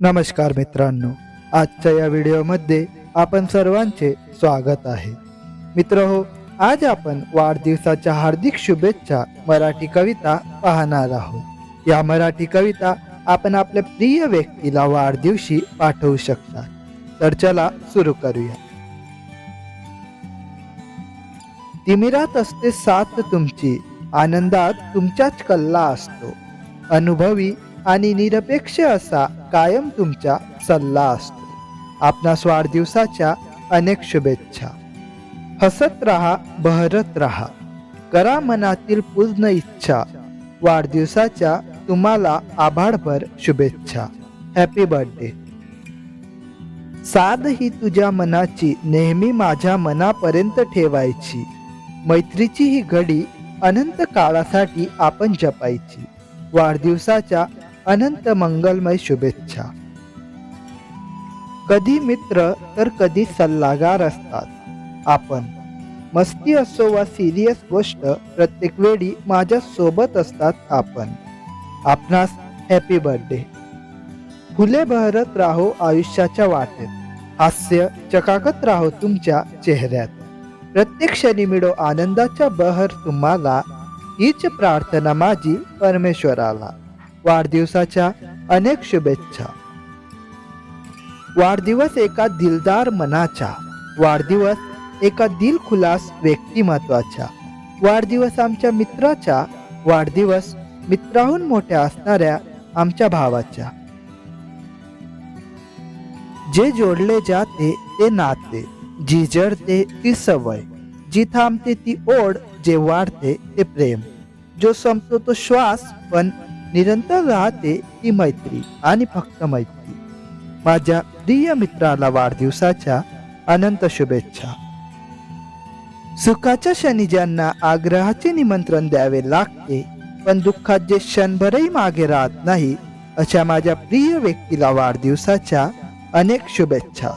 नमस्कार मित्रांनो आजच्या या व्हिडिओमध्ये आपण सर्वांचे स्वागत आहे. मित्र हो आज आपण वाढदिवसाच्या हार्दिक शुभेच्छा मराठी कविता पाहणार आहोत. या मराठी कविता आपण आपल्या प्रिय व्यक्तीला वाढदिवशी पाठवू शकता तर चला सुरू करूया. तिमिरात असते साथ तुमची आनंदात तुमच्याच कल्ला असतो. अनुभवी आणि निरपेक्ष असा कायम तुमचा सल्ला असतो. आपणास वाढदिवसाच्या अनेक शुभेच्छा. हसत राहा बहरत राहा. करा मनातील पूर्ण इच्छा. वाढदिवसाच्या तुम्हाला आभाळभर शुभेच्छा. हॅपी बर्थडे साध ही तुझ्या मनाची नेहमी माझ्या मनापर्यंत ठेवायची. मैत्रीची ही घडी अनंत काळासाठी आपण जपायची. वाढदिवसाच्या अनंत मंगलमय शुभेच्छा. कधी मित्र तर कधी सल्लागार असतात. आपण मस्ती असो वा सिरियस गोष्ट प्रत्येक वेळी माझ्या सोबत असतात आपण. आपणास हॅपी बर्थडे फुले बहरत राहो आयुष्याच्या वाटेत. हास्य चकाकत राहो तुमच्या चेहऱ्यात. प्रत्येक क्षणी मिळो आनंदाच्या बहर तुम्हाला. हीच प्रार्थना माझी परमेश्वराला. वाढदिवसाच्या अनेक शुभेच्छा. वाढदिवस एका दिलदार मनाच्या वाढदिवस एका दिलखुलास व्यक्तिमत्वाच्या वाढदिवस आमच्या मित्राच्या वाढदिवस मित्राहून मोठ्या असणाऱ्या आमच्या भावाच्या. जे जोडले जाते ते नाते जी जडते ती सवय जी थांबते ती ओढ जे वाढते ते प्रेम. जो संपतो तो श्वास पण निरंतर राहते ती मैत्री आणि फक्त मैत्री. माझ्या प्रिय मित्राला वाढदिवसाच्या अनंत शुभेच्छा. सुखाच्या क्षणी ज्यांना आग्रहाचे निमंत्रण द्यावे लागते पण दुःखात जे क्षणभरही मागे राहत नाही अशा माझ्या प्रिय व्यक्तीला वाढदिवसाच्या अनेक शुभेच्छा.